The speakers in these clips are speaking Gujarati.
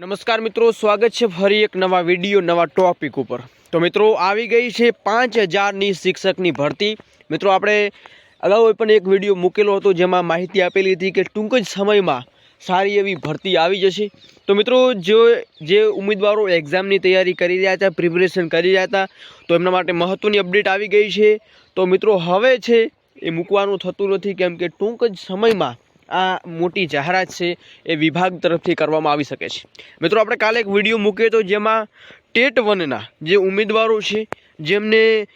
નમસ્કાર મિત્રો, સ્વાગત છે ફરી એક નવા વીડિયો, નવા ટોપિક ઉપર. તો મિત્રો, આવી ગઈ છે પાંચ હજારની શિક્ષકની ભરતી. મિત્રો, આપણે અગાઉ પણ એક વીડિયો મૂકેલો હતો જેમાં માહિતી આપેલી હતી કે ટૂંક જ સમયમાં સારી એવી ભરતી આવી જશે. તો મિત્રો, જો જે ઉમેદવારો એક્ઝામની તૈયારી કરી રહ્યા હતા પ્રિપરેશન કરી રહ્યા હતા, તો એમના માટે મહત્ત્વની અપડેટ આવી ગઈ છે. તો મિત્રો, હવે છે એ મૂકવાનું થતું નથી, કેમ કે ટૂંક જ સમયમાં આ મોટી જાહેરાત છે એ વિભાગ તરફથી કરવામાં આવી શકે છે. મિત્રો, આપણે કાલે એક વીડિયો મૂક્યો હતો જેમાં ટેટ વનના જે ઉમેદવારો છે, જેમને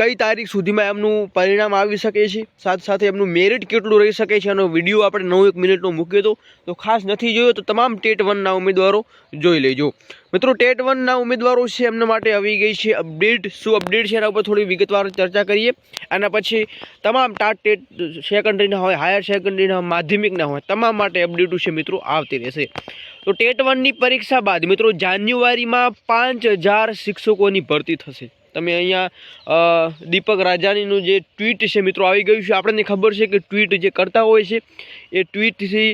કઈ તારીખ સુધીમાં એમનું પરિણામ આવી શકે છે? સાથે સાથે એમનું મેરિટ કેટલું રહી શકે છે? એનો વીડિયો આપણે નવ એક મિનિટનો મૂક્યો હતો તો ખાસ નથી જોયો તો તમામ ટેટ વનના ઉમેદવારો જોઈ લેજો. મિત્રો, ટેટ વનના ઉમેદવારો છે એમના માટે આવી ગઈ છે અપડેટ શું અપડેટ છે એના ઉપર થોડી વિગતવાર ચર્ચા કરીએ. આના પછી તમામ ટાટ ટેટ સેકન્ડરીના હોય હાયર સેકન્ડરીના માધ્યમિકના હોય તમામ માટે અપડેટો છે મિત્રો, આવતી રહેશે. તો ટેટ વનની પરીક્ષા બાદ મિત્રો, જાન્યુઆરીમાં પાંચ હજાર શિક્ષકોની ભરતી થશે. તમે અહીંયા દીપક રાજાનીનું જે ટ્વીટ છે મિત્રો, આવી ગયું છે. આપણને ખબર છે કે ટ્વીટ જે કરતા હોય છે, એ ટ્વીટથી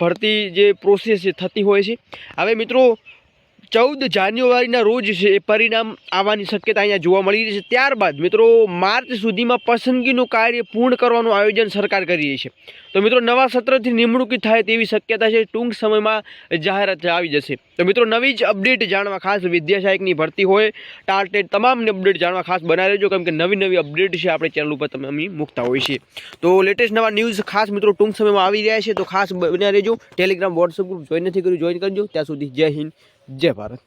ભરતી જે પ્રોસેસ થતી હોય છે. હવે મિત્રો ચૌદ જાન્યુઆરીના રોજ છે, એ પરિણામ આવવાની શક્યતા અહીંયા જોવા મળી રહી છે. ત્યારબાદ મિત્રો, માર્ચ સુધીમાં પસંદગીનું કાર્ય પૂર્ણ કરવાનું આયોજન સરકાર કરી રહી છે. તો મિત્રો, નવા સત્રથી નિમણૂક થાય તેવી શક્યતા છે, ટૂંક સમયમાં જાહેરાત આવી જશે. તો મિત્રો, નવી જ અપડેટ જાણવા ખાસ વિદ્યાસહાયકની ભરતી હોય ટાર્ટેટ તમામને અપડેટ જાણવા ખાસ બનાવી રહેજો કેમ કે નવી નવી અપડેટ છે આપણે ચેનલ ઉપર તમે અમે મૂકતા હોય છે તો લેટેસ્ટ નવા ન્યૂઝ ખાસ મિત્રો, ટૂંક સમયમાં આવી રહ્યા છે, તો ખાસ બન્યા રહેજો ટેલિગ્રામ વોટ્સઅપ ગ્રુપ જોઈન નથી કર્યું જોઈન કરજો ત્યાં સુધી જય હિન્દ જય ભારત